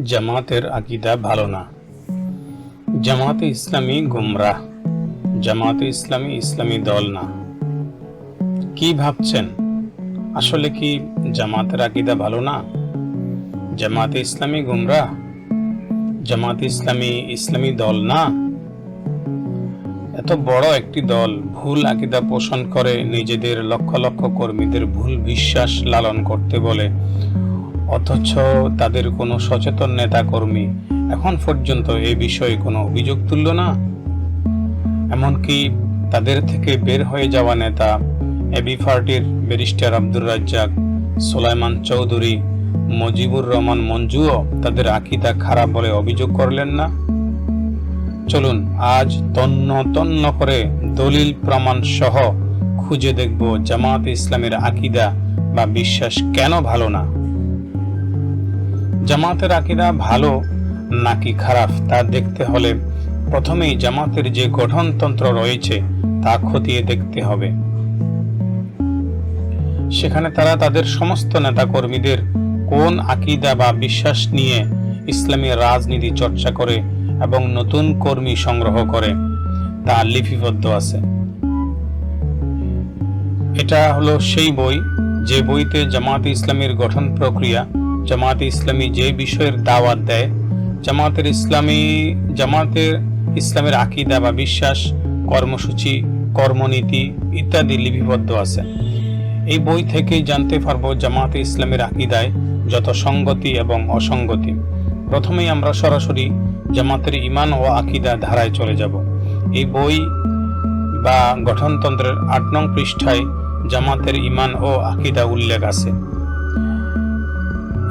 জামাতের আকিদা ভালো না। জামাতে ইসলামী গুমরাহ, জামাতে ইসলামী ইসলামী দল না। কি ভাবছেন? আসলে কি জামাতের আকিদা ভালো না? জামাতে ইসলামী গুমরাহ, জামাতে ইসলামী ইসলামী দল না? এত বড় একটি দল ভুল আকিদা পোষণ করে নিজেদের লক্ষ লক্ষ কর্মীদের ভুল বিশ্বাস লালন করতে বলে। অথচ তাদের কোনো সচেতন নেতা কর্মী এখন পর্যন্ত এই বিষয়ে কোনো অভিযোগ তুলল না? এমনকি তাদের থেকে বের হয়ে যাওয়া নেতা, এবি পার্টির ব্যারিস্টার আব্দুর রাজ্জাক, সোলাইমান চৌধুরী, মজিবুর রহমান মঞ্জুও তাদের আকিদা খারাপ বলে অভিযোগ করলেন না? চলুন, আজ তন্ন তন্ন করে দলিল প্রমাণ সহ খুঁজে দেখব জামাত ইসলামের আকিদা বা বিশ্বাস কেন ভালো না। জামাতের আকিদা ভালো নাকি খারাপ তা দেখতে হলে প্রথমেই জামাতের যে গঠনতন্ত্র রয়েছে তা খতিয়ে দেখতে হবে। সেখানে তারা তাদের সমস্ত নেতাকর্মীদের কোন আকিদা বা বিশ্বাস নিয়ে ইসলামী রাজনীতি চর্চা করে এবং নতুন কর্মী সংগ্রহ করে তা লিপিবদ্ধ আছে। এটা হলো সেই বই, যে বইতে জামাতে ইসলামের গঠন প্রক্রিয়া জামাতে ইসলামী যে বিষয়ের দাওয়াত দেয়, জামাতের ইসলামী, জামাতের ইসলামের আকিদা বা বিশ্বাস, কর্মসূচি, কর্মনীতি ইত্যাদি লিপিবদ্ধ আছে। এই বই থেকেই জানতে পারব জামাতে ইসলামের আকিদায় যত সঙ্গতি এবং অসঙ্গতি। প্রথমেই আমরা সরাসরি জামাতের ইমান ও আকিদা ধারায় চলে যাব। এই বই বা গঠনতন্ত্রের আট নং পৃষ্ঠায় জামাতের ইমান ও আকিদা উল্লেখ আছে।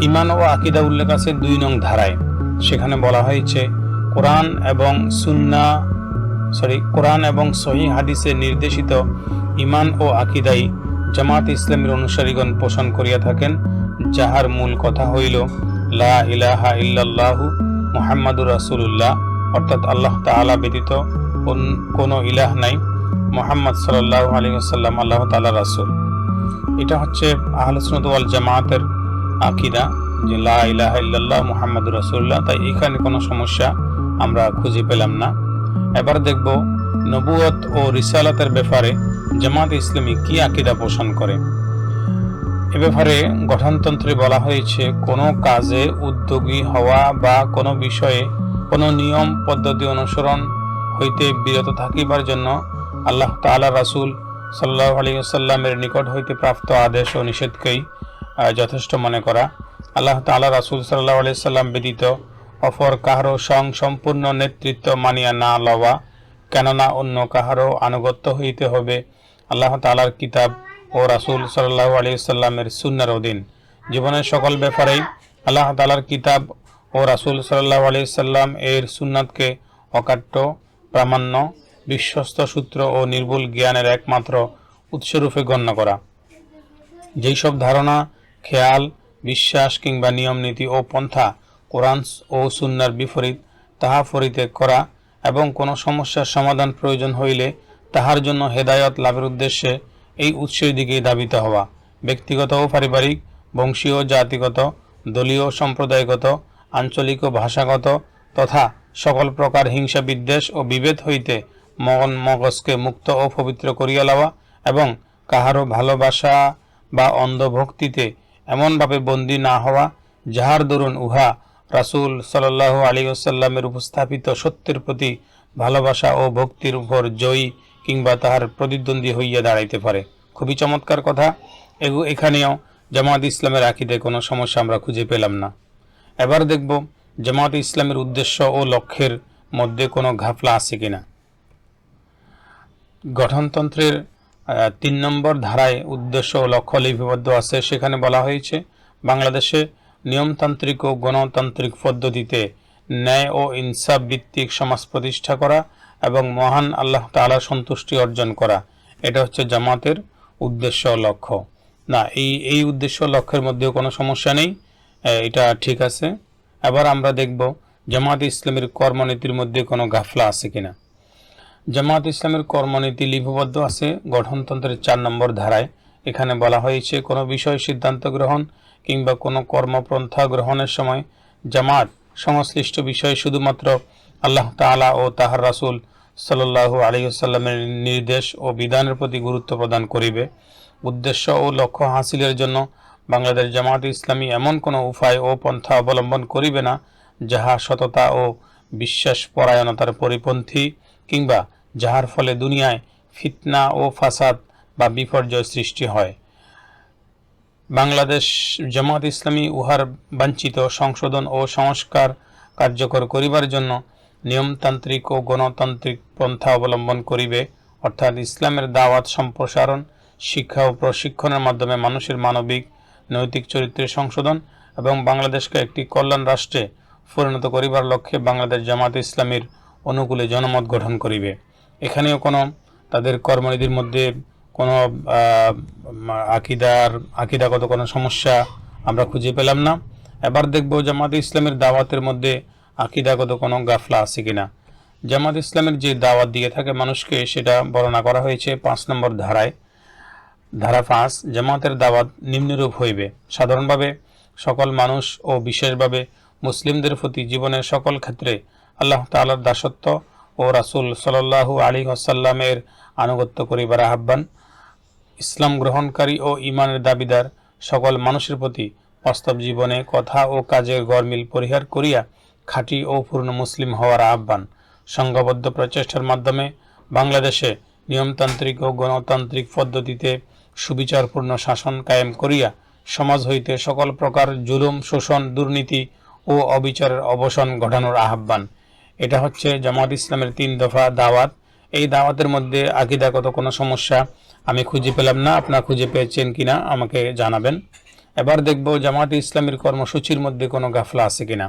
ইমান ও আকিদা উল্লেখ আছে দুই নং ধারায়। সেখানে বলা হয়েছে, কোরআন এবং সুন্না, সরি, কোরআন এবং সহি হাদিসে নির্দেশিত ইমান ও আকিদাই জামাত ইসলামের অনুসারীগণ পোষণ করিয়া থাকেন, যাহার মূল কথা হইল, লা ইলাহা ইল্লাল্লাহু মুহাম্মাদুর রাসূলুল্লাহ, অর্থাৎ আল্লাহ তাআলা ব্যতীত কোন- ইলাহ নাই, মোহাম্মদ সাল্লাল্লাহু আলাইহি ওয়াসাল্লাম, আল্লাহ তাআলা রাসুল। এটা হচ্ছে আহলে ওয়াল জামাতের আকিদা যে লা ইলাহা ইল্লাল্লাহ মুহাম্মাদুর রাসূলুল্লাহ, তাই এখানে কোনো সমস্যা আমরা খুঁজে পেলাম না। এবার দেখব নবুয়ত ও রিসালাতের ব্যাপারে জামাত ইসলামী কি আকিদা পোষণ করে। এ ব্যাপারে গঠনতন্ত্রে বলা হয়েছে, কোনো কাজে উদ্যোগী হওয়া বা কোনো বিষয়ে কোনো নিয়ম পদ্ধতি অনুসরণ হইতে বিরত থাকিবার জন্য আল্লাহ তাআলা রাসূল সাল্লাহ আলী সাল্লামের নিকট হইতে প্রাপ্ত আদেশ ও নিষেধকেই যথেষ্ট মনে করা। আল্লাহ তাআলা রাসূল সাল্লাহ আলি সাল্লাম ব্যতীত অপর কাহারও সং সম্পূর্ণ নেতৃত্ব মানিয়া না লওয়া, কেননা অন্য কাহারও আনুগত্য হইতে হবে, আল্লাহ তাআলার কিতাব ও রাসুল সাল্লাহ আলী সাল্লামের সুন্নার অধীন। জীবনের সকল ব্যাপারেই আল্লাহ তালার কিতাব ও রাসুল সাল্লাহ আলী সাল্লাম এর সুন্নাতকে অকাট্য, প্রামাণ্য, বিশ্বস্ত সূত্র ও নির্ভুল জ্ঞানের একমাত্র উৎসরূপে গণ্য করা। যেই সব ধারণা খেয়াল, বিশ্বাস কিংবা নিয়ম নীতি ও পন্থা, কোরআন ও সুন্নার বিপরীত, তাহা পরিত্যাগ করা এবং কোনো সমস্যার সমাধান প্রয়োজন হইলে তাহার জন্য হেদায়ত লাভের উদ্দেশ্যে এই উৎসের দিকে ধাবিত হওয়া। ব্যক্তিগত ও পারিবারিক বংশীয় জাতিগত, দলীয় সম্প্রদায়গত, আঞ্চলিক ও ভাষাগত তথা সকল প্রকার হিংসা বিদ্বেষ ও বিভেদ হইতে মন মগজকে মুক্ত ও পবিত্র করিয়া লওয়া এবং কাহারও ভালোবাসা বা অন্ধভক্তিতে এমনভাবে বন্দী না হওয়া, যাহার দরুন উহা রাসূল সাল্লাল্লাহু আলী ওসাল্লামের উপস্থাপিত সত্যের প্রতি ভালোবাসা ও ভক্তির উপর জয়ী কিংবা তাহার প্রতিদ্বন্দ্বী হইয়া দাঁড়াইতে পারে। খুবই চমৎকার কথা। এগু- এখানেও জামাত ইসলামের আকিদে কোনো সমস্যা আমরা খুঁজে পেলাম না। এবার দেখব জামাত ইসলামের উদ্দেশ্য ও লক্ষ্যের মধ্যে কোনো ঘাপলা আছে কিনা। গঠনতন্ত্রের তিন নম্বর ধারায় উদ্দেশ্য ও লক্ষ্য লিপিবদ্ধ আছে। সেখানে বলা হয়েছে, বাংলাদেশে নিয়মতান্ত্রিক ও গণতান্ত্রিক পদ্ধতিতে ন্যায় ও ইনসাফ ভিত্তিক সমাজ প্রতিষ্ঠা করা এবং মহান আল্লাহ তাআলা সন্তুষ্টি অর্জন করা। এটা হচ্ছে জামাতের উদ্দেশ্য লক্ষ্য। না, এই এই উদ্দেশ্য লক্ষ্যের মধ্যেও কোনো সমস্যা নেই। এটা ঠিক আছে। এবার আমরা দেখব জামাত ইসলামের কর্মনীতির মধ্যে কোনো গাফলা আছে কিনা। জামাত ইসলামের কর্মনীতি লিপিবদ্ধ আছে। গঠনতন্ত্রের চার নম্বর ধারায়। এখানে বলা হয়েছে, কোনো বিষয় সিদ্ধান্ত গ্রহণ কিংবা কোনো কর্মপন্থা গ্রহণের সময় জামাত সংশ্লিষ্ট বিষয়ে শুধুমাত্র আল্লাহ তাআলা ও তাহার রাসূল সাল্লাল্লাহু আলাইহি ওয়াসাল্লামের নির্দেশ ও বিধানের প্রতি গুরুত্ব প্রদান করিবে। উদ্দেশ্য ও লক্ষ্য হাসিলের জন্য বাংলাদেশ জামাত ইসলামী এমন কোনো উপায় ও পন্থা অবলম্বন করিবে না, যাহা সততা ও বিশ্বাস পরায়ণতার পরিপন্থী কিংবা যাহার ফলে দুনিয়ায় ফিতনা ও ফাসাদ বা বিপর্যয় সৃষ্টি হয়। বাংলাদেশ জামাত ইসলামী উহার বাঞ্ছিত সংশোধন ও সংস্কার কার্যকর করিবার জন্য নিয়মতান্ত্রিক ও গণতান্ত্রিক পন্থা অবলম্বন করিবে, অর্থাৎ ইসলামের দাওয়াত সম্প্রসারণ, শিক্ষা ও প্রশিক্ষণের মাধ্যমে মানুষের মানবিক, নৈতিক চরিত্রের সংশোধন এবং বাংলাদেশকে একটি কল্যাণ রাষ্ট্রে পরিণত করিবার লক্ষ্যে বাংলাদেশ জামাত ইসলামীর অনুকূলে জনমত গঠন করিবে। এখানেও কোনো তাদের কর্মনীতির মধ্যে কোনো আকিদার, আকিদাগত কোনো সমস্যা আমরা খুঁজে পেলাম না। এবার দেখব জামাত ইসলামের দাওয়াতের মধ্যে আকিদাগত কোনো গাফলা আছে কিনা। জামাত ইসলামের যে দাওয়াত দিয়ে থাকে মানুষকে সেটা বর্ণনা করা হয়েছে পাঁচ নম্বর ধারায়। ধারা পাঁচ, জামাতের দাওয়াত নিম্নরূপ হইবে। সাধারণভাবে সকল মানুষ ও বিশেষভাবে মুসলিমদের প্রতি জীবনের সকল ক্ষেত্রে আল্লাহ তালার দাসত্ব ও রাসূল সাল্লাল্লাহু আলী আসাল্লামের আনুগত্য করিবার আহ্বান। ইসলাম গ্রহণকারী ও ইমানের দাবিদার সকল মানুষের প্রতি বাস্তব জীবনে কথা ও কাজের গরমিল পরিহার করিয়া খাঁটি ও পূর্ণ মুসলিম হওয়ার আহ্বান। সংঘবদ্ধ প্রচেষ্টার মাধ্যমে বাংলাদেশে নিয়মতান্ত্রিক ও গণতান্ত্রিক পদ্ধতিতে সুবিচারপূর্ণ শাসন কায়েম করিয়া সমাজ হইতে সকল প্রকার জুলুম, শোষণ, দুর্নীতি ও অবিচারের অবসান ঘটানোর আহ্বান। এটা হচ্ছে জামাত ইসলামের তিন দফা দাওয়াত। এই দাওয়াতের মধ্যে আকিদাগত কোনো সমস্যা আমি খুঁজে পেলাম না, আপনারা খুঁজে পেয়েছেন কিনা আমাকে জানাবেন। এবার দেখব জামাত ইসলামের কর্মসূচির মধ্যে কোনো গাফলা আছে কিনা।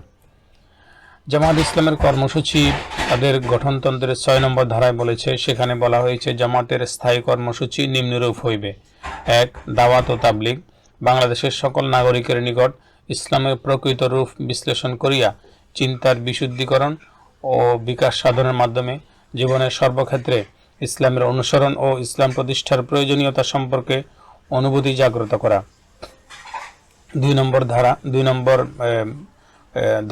জামাত ইসলামের কর্মসূচি তাদের গঠনতন্ত্রের ছয় নম্বর ধারায় বলেছে, সেখানে বলা হয়েছে জামাতের স্থায়ী কর্মসূচি নিম্নরূপ হইবে। এক, দাওয়াত ও তাবলিগ। বাংলাদেশের সকল নাগরিকের নিকট ইসলামের প্রকৃত রূপ বিশ্লেষণ করিয়া চিন্তার বিশুদ্ধীকরণ ও বিকাশ সাধনের মাধ্যমে জীবনের সর্বক্ষেত্রে ইসলামের অনুসরণ ও ইসলাম প্রতিষ্ঠার প্রয়োজনীয়তা সম্পর্কে অনুভূতি জাগ্রত করা। দুই নম্বর ধারা, দুই নম্বর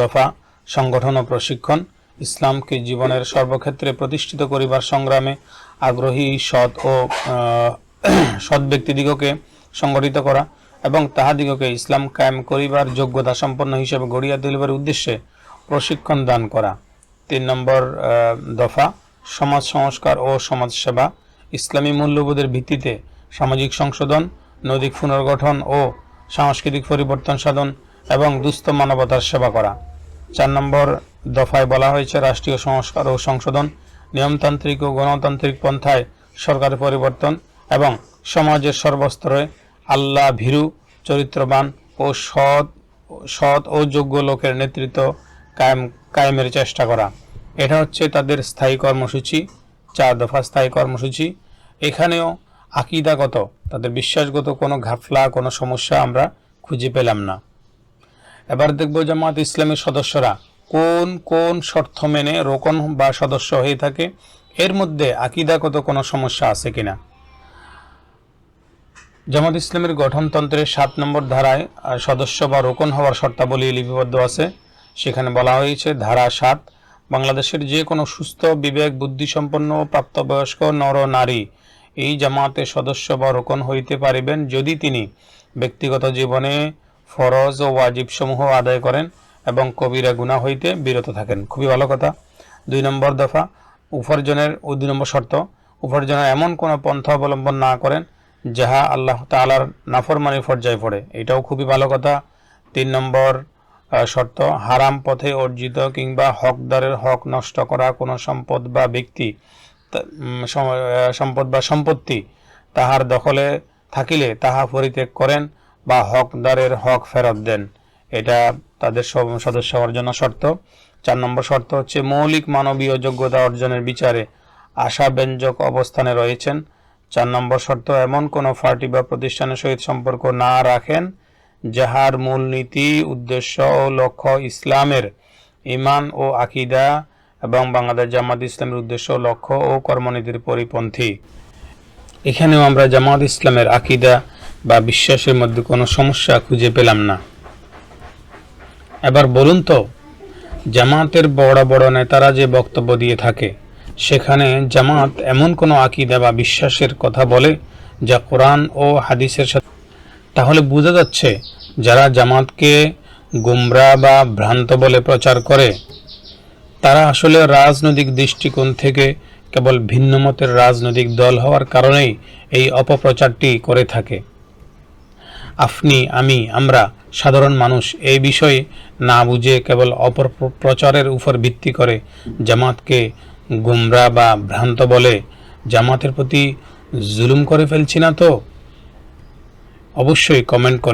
দফা, সংগঠন ও প্রশিক্ষণ। ইসলামকে জীবনের সর্বক্ষেত্রে প্রতিষ্ঠিত করিবার সংগ্রামে আগ্রহী, সৎ ও সৎ ব্যক্তিদিগকে সংগঠিত করা এবং তাহাদিগকে ইসলাম কায়েম করিবার যোগ্যতা সম্পন্ন হিসেবে গড়িয়া তুলিবার উদ্দেশ্যে প্রশিক্ষণ দান করা। তিন নম্বর দফা, সমাজ সংস্কার ও সমাজসেবা ইসলামী মূল্যবোধের ভিত্তিতে সামাজিক সংশোধন, নৈতিক পুনর্গঠন ও সাংস্কৃতিক পরিবর্তন সাধন এবং দুস্থ মানবতার সেবা করা। চার নম্বর দফায় বলা হয়েছে, রাষ্ট্রীয় সংস্কার ও সংশোধন, নিয়মতান্ত্রিক ও গণতান্ত্রিক পন্থায় সরকার পরিবর্তন এবং সমাজের সর্বস্তরে আল্লাহ ভীরু, চরিত্রবান ও সৎ সৎ ও যোগ্য লোকের নেতৃত্ব কায়েম কায়েমের চেষ্টা করা। এটা হচ্ছে তাদের স্থায়ী কর্মসূচি, চার দফা স্থায়ী কর্মসূচি। এখানেও আকিদাগত, তাদের বিশ্বাসগত কোনো ঘাফলা, কোনো সমস্যা আমরা খুঁজে পেলাম না। এবার দেখব জামাত ইসলামের সদস্যরা কোন কোন শর্ত মেনে রোকন বা সদস্য হয়ে থাকে। এর মধ্যে আকিদাগত কোনো সমস্যা আছে কিনা? জামাত ইসলামের গঠনতন্ত্রের সাত নম্বর ধারায় সদস্য বা রোকন হওয়ার শর্তাবলী লিপিবদ্ধ আছে। সেখানে বলা হয়েছে ধারা সাত, বাংলাদেশের যে কোনো সুস্থ, বিবেক, বুদ্ধিসম্পন্ন, প্রাপ্তবয়স্ক নর নারী এই জামাতে সদস্য বা রোকন হইতে পারিবেন যদি তিনি ব্যক্তিগত জীবনে ফরজ ও ওয়াজিব সমূহ আদায় করেন এবং কবিরা গুনাহ হইতে বিরত থাকেন। খুবই ভালো কথা। দুই নম্বর দফা, উপার্জনের দুই নম্বর শর্ত। উপার্জনের এমন কোনো পন্থা অবলম্বন না করেন যাহা আল্লাহ তাআলার নাফরমানি পর্যায়ে পড়ে। এটাও খুবই ভালো কথা। তিন নম্বর শর্ত, হারাম পথে অর্জিত কিংবা হকদারের হক নষ্ট করা কোনো সম্পদ বা ব্যক্তি সম্পদ বা সম্পত্তি তাহার দখলে থাকিলে তাহা পরিত্যাগ করেন বা হকদারের হক ফেরত দেন। এটা তাদের সদস্য হওয়ার জন্য শর্ত। চার নম্বর শর্ত হচ্ছে মৌলিক মানবীয় যোগ্যতা অর্জনের বিচারে আশাব্যঞ্জক অবস্থানে রয়েছেন। চার নম্বর শর্ত, এমন কোনো পার্টি বা প্রতিষ্ঠানের সহিত সম্পর্ক না রাখেন যাহার মূলনীতি, উদ্দেশ্য ও লক্ষ্য ইসলামের ইমান ও আকিদা এবং বাংলাদেশ জামাত ইসলামের উদ্দেশ্য, লক্ষ্য ও কর্মনীতির পরিপন্থী। এখানেও আমরা জামাত ইসলামের আকিদা বা বিশ্বাসের মধ্যে কোনো সমস্যা খুঁজে পেলাম না। এবার বলুন তো, জামাতের বড় বড় নেতারা যে বক্তব্য দিয়ে থাকে, সেখানে জামাত এমন কোনো আকিদা বা বিশ্বাসের কথা বলে যা কোরআন ও হাদিসের সাথে তাহলে বোঝা যাচ্ছে যারা জামাতকে গুমরা বা ভ্রান্ত বলে প্রচার করে, তারা আসলে রাজনৈতিক দৃষ্টিকোণ থেকে কেবল ভিন্ন মতের রাজনৈতিক দল হওয়ার কারণেই এই অপপ্রচারটি করে থাকে। আপনি, আমি, আমরা সাধারণ মানুষ এই বিষয়ে না বুঝে কেবল অপর প্রচারের উপর ভিত্তি করে জামাতকে গুমরা বা ভ্রান্ত বলে জামাতের প্রতি জুলুম করে ফেলছি না তো? অবশ্যই কমেন্ট করে